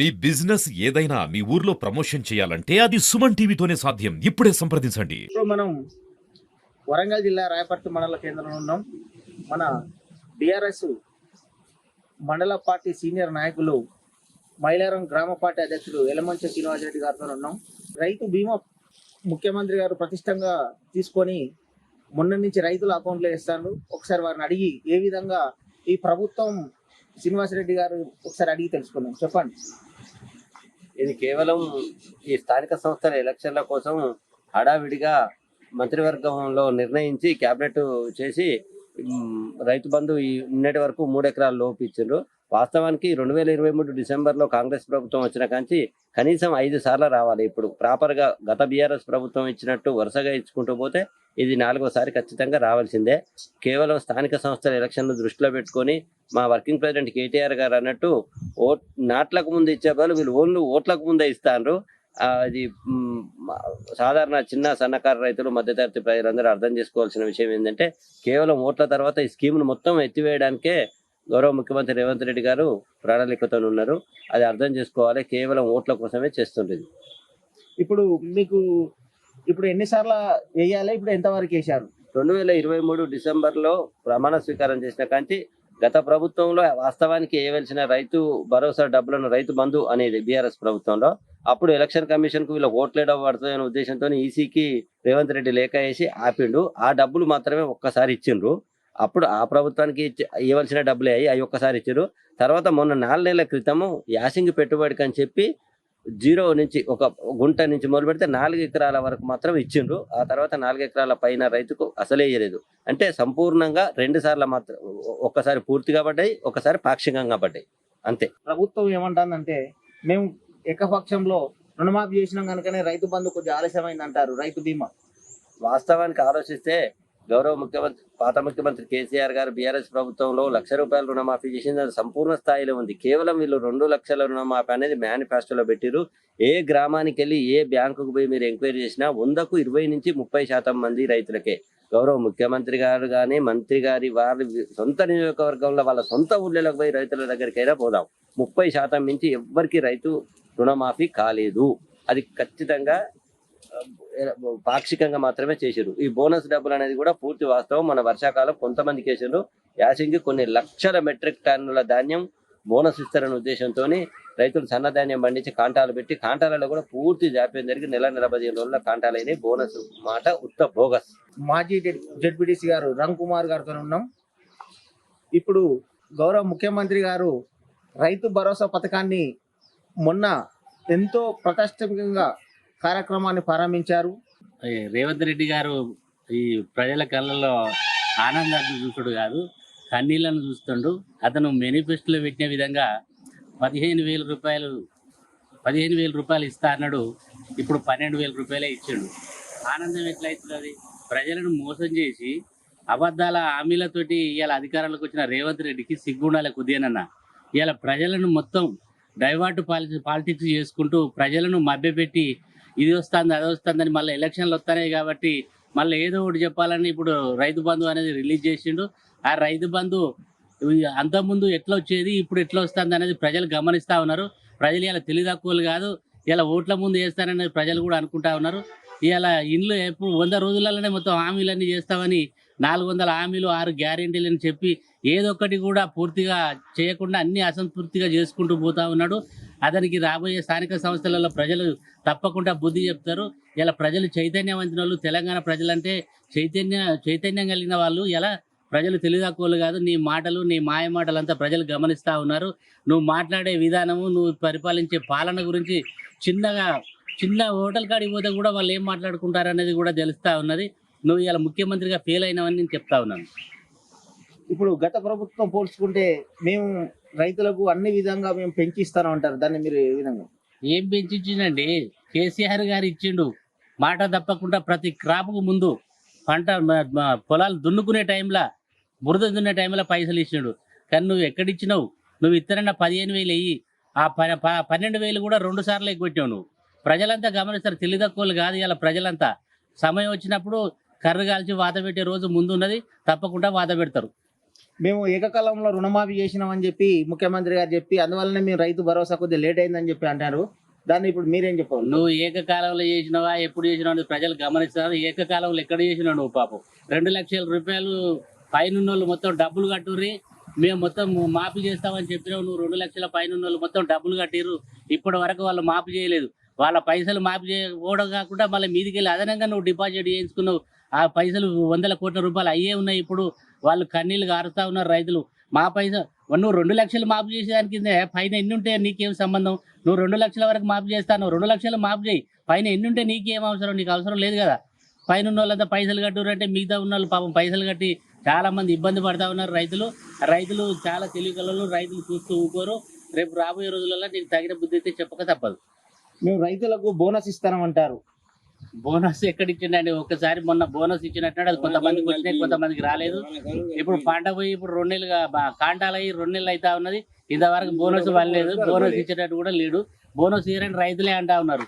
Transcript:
మీ business ఏదైనా మీ ఊర్లో promotion చేయాలంటే అది సుమన్ టీవీతోనే సాధ్యం. ఇప్పుడే సంప్రదించండి. ఇప్పుడు మనం వరంగల్ జిల్లా రాయపర్తి మండల కేంద్రంలో ఉన్నాం. మన బీఆర్ఎస్ మండల పార్టీ సీనియర్ నాయకులు మైలారం గ్రామ పార్టీ అధ్యక్షుడు ఎలమంచ శ్రీనివాసరెడ్డి గారితో ఉన్నాం. రైతు బీమా ముఖ్యమంత్రి గారు ప్రతిష్టంగా తీసుకొని మొన్న నుంచి రైతుల అకౌంట్లో వేస్తాను ఒకసారి వారిని అడిగి ఏ విధంగా ఈ ప్రభుత్వం శ్రీనివాసరెడ్డి గారు ఒకసారి అడిగి తెలుసుకుందాం. చెప్పండి. ఇది కేవలం ఈ స్థానిక సంస్థల ఎలక్షన్ల కోసం హడావిడిగా మంత్రివర్గంలో నిర్ణయించి క్యాబినెట్ చేసి రైతు బంధు ఈ నిన్నటి వరకు మూడు ఎకరాల లోపు ఇచ్చిండ్రు. వాస్తవానికి రెండు వేల ఇరవై మూడు డిసెంబర్లో కాంగ్రెస్ ప్రభుత్వం వచ్చిన కాంచి కనీసం ఐదు సార్లు రావాలి. ఇప్పుడు ప్రాపర్గా గత బీఆర్ఎస్ ప్రభుత్వం ఇచ్చినట్టు వరుసగా ఇచ్చుకుంటూ పోతే ఇది నాలుగోసారి ఖచ్చితంగా రావాల్సిందే. కేవలం స్థానిక సంస్థల ఎలక్షన్లు దృష్టిలో పెట్టుకొని మా వర్కింగ్ ప్రెసిడెంట్ కేటీఆర్ గారు అన్నట్టు ఓట్ నాట్లకు ముందు ఇచ్చే బదులు వీళ్ళు ఓన్లు ఓట్లకు ముందే ఇస్తాండ్రు. అది సాధారణ చిన్న సన్నకారు రైతులు మధ్యతరగతి ప్రజలందరూ అర్థం చేసుకోవాల్సిన విషయం ఏంటంటే కేవలం ఓట్ల తర్వాత ఈ స్కీమ్ను మొత్తం ఎత్తివేయడానికే గౌరవ ముఖ్యమంత్రి రేవంత్ రెడ్డి గారు ప్రణాళికతో ఉన్నారు. అది అర్థం చేసుకోవాలి. కేవలం ఓట్ల కోసమే చేస్తుండేది ఇప్పుడు మీకు ఇప్పుడు ఎన్నిసార్లు వేయాలి? ఇప్పుడు ఎంతవరకు వేశారు? రెండు వేల ఇరవై మూడు డిసెంబర్లో ప్రమాణ స్వీకారం చేసిన కాంచి గత ప్రభుత్వంలో వాస్తవానికి వేయవలసిన రైతు భరోసా డబ్బులను రైతు బంధు అనేది బీఆర్ఎస్ ప్రభుత్వంలో అప్పుడు ఎలక్షన్ కమిషన్కు వీళ్ళ ఓట్లేడ పడుతుందనే ఉద్దేశంతో ఈసీకి రేవంత్ రెడ్డి లేఖ వేసి ఆపిండు. ఆ డబ్బులు మాత్రమే ఒక్కసారి ఇచ్చిండ్రు. అప్పుడు ఆ ప్రభుత్వానికి ఇవ్వాల్సిన డబ్బులే అయ్యి అవి ఒక్కసారి ఇచ్చారు తర్వాత మొన్న నాలుగు నెలల క్రితము యాసింగ్ పెట్టుబడికి అని చెప్పి జీరో నుంచి ఒక గుంట నుంచి మొదలు పెడితే నాలుగు ఎకరాల వరకు మాత్రం ఇచ్చిండ్రు. ఆ తర్వాత నాలుగు ఎకరాల పైన రైతుకు అసలే ఇయ్యలేదు. అంటే సంపూర్ణంగా రెండు సార్లు మాత్రం ఒక్కసారి పూర్తిగా పడ్డాయి ఒకసారి పాక్షికంగా పడ్డాయి. అంతే. ప్రభుత్వం ఏమంటుందంటే మేము ఏకపక్షంలో రుణమాఫీ చేసినాం కనుకనే రైతు బంధు కొద్దిగా ఆలస్యమైంది అంటారు రైతు బీమా. వాస్తవానికి ఆలోచిస్తే గౌరవ ముఖ్యమంత్రి పాత ముఖ్యమంత్రి కేసీఆర్ గారు బీఆర్ఎస్ ప్రభుత్వంలో లక్ష రూపాయల రుణమాఫీ చేసింది. అది సంపూర్ణ స్థాయిలో ఉంది. కేవలం వీళ్ళు రెండు లక్షల రుణమాఫీ అనేది మేనిఫెస్టోలో పెట్టిరు ఏ గ్రామానికి వెళ్ళి ఏ బ్యాంకుకు పోయి మీరు ఎంక్వైరీ చేసినా వందకు ఇరవై నుంచి ముప్పై శాతం మంది రైతులకే. గౌరవ ముఖ్యమంత్రి గారు కానీ మంత్రి గారి వారి సొంత నియోజకవర్గంలో వాళ్ళ సొంత ఊళ్ళలోకి పోయి రైతుల దగ్గరికైనా పోదాం. ముప్పై శాతం మించి ఎవ్వరికి రైతు రుణమాఫీ కాలేదు. అది ఖచ్చితంగా పాక్షికంగా మాత్రమే చేశారు. ఈ బోనస్ డబ్బులు అనేది కూడా పూర్తి వాస్తవం. మన వర్షాకాలం కొంతమందికి కేసులు యాసింగ్కి కొన్ని లక్షల మెట్రిక్ టన్నుల ధాన్యం బోనస్ ఇస్తారనే ఉద్దేశంతో రైతులు సన్నధాన్యం పండించి కాంటాలు పెట్టి కాంటాలలో కూడా పూర్తి జాప్యం జరిగి నెల నెల పదిహేను రోజుల కాంటాలు అయినాయి బోనస్ మాట ఉత్త బోగస్. మాజీ జడ్పీటీసీ గారు రామ్ కుమార్ గారితో ఉన్నాం. ఇప్పుడు గౌరవ ముఖ్యమంత్రి గారు రైతు భరోసా పథకాన్ని మొన్న ఎంతో ప్రతిష్టంగా కార్యక్రమాన్ని ప్రారంభించారు. రేవంత్ రెడ్డి గారు ఈ ప్రజల కళ్ళలో ఆనందాన్ని చూసుడు కాదు కన్నీళ్ళను చూస్తుండు. అతను మేనిఫెస్టోలో పెట్టిన విధంగా పదిహేను వేల రూపాయలు పదిహేను వేల రూపాయలు ఇస్తా అన్నాడు. ఇప్పుడు పన్నెండు వేల రూపాయలే ఇచ్చాడు. ఆనందం ఎట్లయితుంది ప్రజలను మోసం చేసి అబద్ధాల హామీలతోటి ఇవాళ అధికారంలోకి వచ్చిన రేవంత్ రెడ్డికి సిగ్గుండాలి కొద్దిగానన్న. ఇవాళ ప్రజలను మొత్తం డైవర్ట్ పాలి పాలిటిక్స్ చేసుకుంటూ ప్రజలను మభ్యపెట్టి ఇది వస్తుంది అది వస్తుందని మళ్ళీ ఎలక్షన్లు వస్తున్నాయి కాబట్టి మళ్ళీ ఏదో ఒకటి చెప్పాలని ఇప్పుడు రైతు బంధు అనేది రిలీజ్ చేసిండు. ఆ రైతు బంధు అంతకుముందు ఎట్లా వచ్చేది ఇప్పుడు ఎట్లా వస్తుంది అనేది ప్రజలు గమనిస్తా ఉన్నారు. ప్రజలు ఇలా తెలివితక్కువలు కాదు ఇలా ఓట్ల ముందు వేస్తారనేది ప్రజలు కూడా అనుకుంటా ఉన్నారు. ఇలా ఇండ్లు ఎప్పుడు వంద రోజులలోనే మొత్తం హామీలన్నీ చేస్తామని నాలుగు వందల హామీలు ఆరు గ్యారెంటీలు అని చెప్పి ఏదొక్కటి కూడా పూర్తిగా చేయకుండా అన్ని అసంతృప్తిగా చేసుకుంటూ పోతా ఉన్నాడు. అతనికి రాబోయే స్థానిక సంస్థలలో ప్రజలు తప్పకుండా బుద్ధి చెప్తారు. ఇలా ప్రజలు చైతన్యవంతుల వాళ్ళు తెలంగాణ ప్రజలంటే చైతన్య చైతన్యం కలిగిన వాళ్ళు. ఇలా ప్రజలు తెలివితక్కువలు కాదు. నీ మాటలు నీ మాయ మాటలు అంతా ప్రజలు గమనిస్తూ ఉన్నారు. నువ్వు మాట్లాడే విధానము నువ్వు పరిపాలించే పాలన గురించి చిన్నగా చిన్న హోటల్ కాడికి పోతే కూడా వాళ్ళు ఏం మాట్లాడుకుంటారు అనేది కూడా తెలుస్తూ ఉన్నది. నువ్వు ఇలా ముఖ్యమంత్రిగా ఫెయిల్ అయినావని నేను చెప్తా ఉన్నాను. ఇప్పుడు గత ప్రభుత్వం పోల్చుకుంటే మేము రైతులకు అన్ని విధంగా మేము పెంచిస్తాను అంటారు. దాన్ని మీరు ఏ విధంగా? ఏం పెంచించిండండి కేసీఆర్ గారు ఇచ్చిండు. మాట తప్పకుండా ప్రతి క్రాప్కు ముందు పంట పొలాలు దున్నుకునే టైంలో బురద దున్నే టైంలో పైసలు ఇచ్చిండు. కానీ నువ్వు ఎక్కడిచ్చినావు? నువ్వు ఇత్తనన్న పదిహేను వేలు వెయ్యి ఆ ప- ప- పన్నెండు వేలు కూడా రెండు సార్లు ఎగ్గొట్టావు నువ్వు. ప్రజలంతా గమనిస్తారు తెలివి కాదు ఇలా ప్రజలంతా. సమయం వచ్చినప్పుడు కర్ర కాల్చి వాత పెట్టే రోజు ముందు ఉన్నది తప్పకుండా వాత పెడతారు. మేము ఏకకాలంలో రుణమాఫీ చేసినామని చెప్పి ముఖ్యమంత్రి గారు చెప్పి అందువల్లనే మేము రైతు భరోసా కొద్దిగా లేట్ అయిందని చెప్పి అంటారు. దాన్ని ఇప్పుడు మీరేం చెప్పాలి నువ్వు ఏకకాలంలో చేసినావా ఎప్పుడు చేసినావు ప్రజలు గమనిస్తారు. ఏకకాలంలో ఎక్కడ చేసినావు నువ్వు పాపం? రెండు లక్షల రూపాయలు పైన వాళ్ళు మొత్తం డబ్బులు కట్టుర్రి. మేము మొత్తం మాఫీ చేస్తామని చెప్పినావు. నువ్వు రెండు లక్షల పైన వాళ్ళు మొత్తం డబ్బులు కట్టిర్రు. ఇప్పటి వరకు వాళ్ళు మాఫీ చేయలేదు. వాళ్ళ పైసలు మాఫీ చేయకపోవడం కాకుండా మళ్ళీ మీదికి వెళ్ళి అదనంగా నువ్వు డిపాజిట్ చేయించుకున్నావు. ఆ పైసలు వందల కోట్ల రూపాయలు అయ్యే ఉన్నాయి ఇప్పుడు. వాళ్ళు కన్నీళ్ళు కారుతా ఉన్నారు రైతులు. మా పైసలు నువ్వు రెండు లక్షలు మాఫీ చేసేదానికి కింద పైన ఎన్ని ఉంటే నీకేం సంబంధం? నువ్వు రెండు లక్షల వరకు మాపు చేస్తాను రెండు లక్షలు మాపు చేయి. పైన ఎన్ని ఉంటే నీకేం అవసరం? నీకు అవసరం లేదు కదా. పైన ఉన్న వాళ్ళంతా పైసలు కట్టురు అంటే మిగతా ఉన్న వాళ్ళు పాపం పైసలు కట్టి చాలా మంది ఇబ్బంది పడతా ఉన్నారు రైతులు. రైతులు చాలా తెలివికలలు రైతులు చూస్తూ ఊకోరు. రేపు రాబోయే రోజులలో నీకు తగిన బుద్ధి అయితే చెప్పక తప్పదు. మేము రైతులకు బోనస్ ఇస్తామంటారు బోనస్ ఎక్కడ ఇచ్చిండండి ఒక్కసారి మొన్న బోనస్ ఇచ్చినట్టు అది కొంతమందికి వచ్చినాయి కొంతమందికి రాలేదు. ఇప్పుడు పంట పోయి ఇప్పుడు రెండు నెలలుగా కాంటాలు అయ్యి రెండు నెలలు అవుతా ఉన్నది. ఇంతవరకు బోనస్ పడలేదు బోనస్ ఇచ్చేటట్టు కూడా లేడు. బోనస్ ఇయ్యరని రైతులే అంటా ఉన్నారు.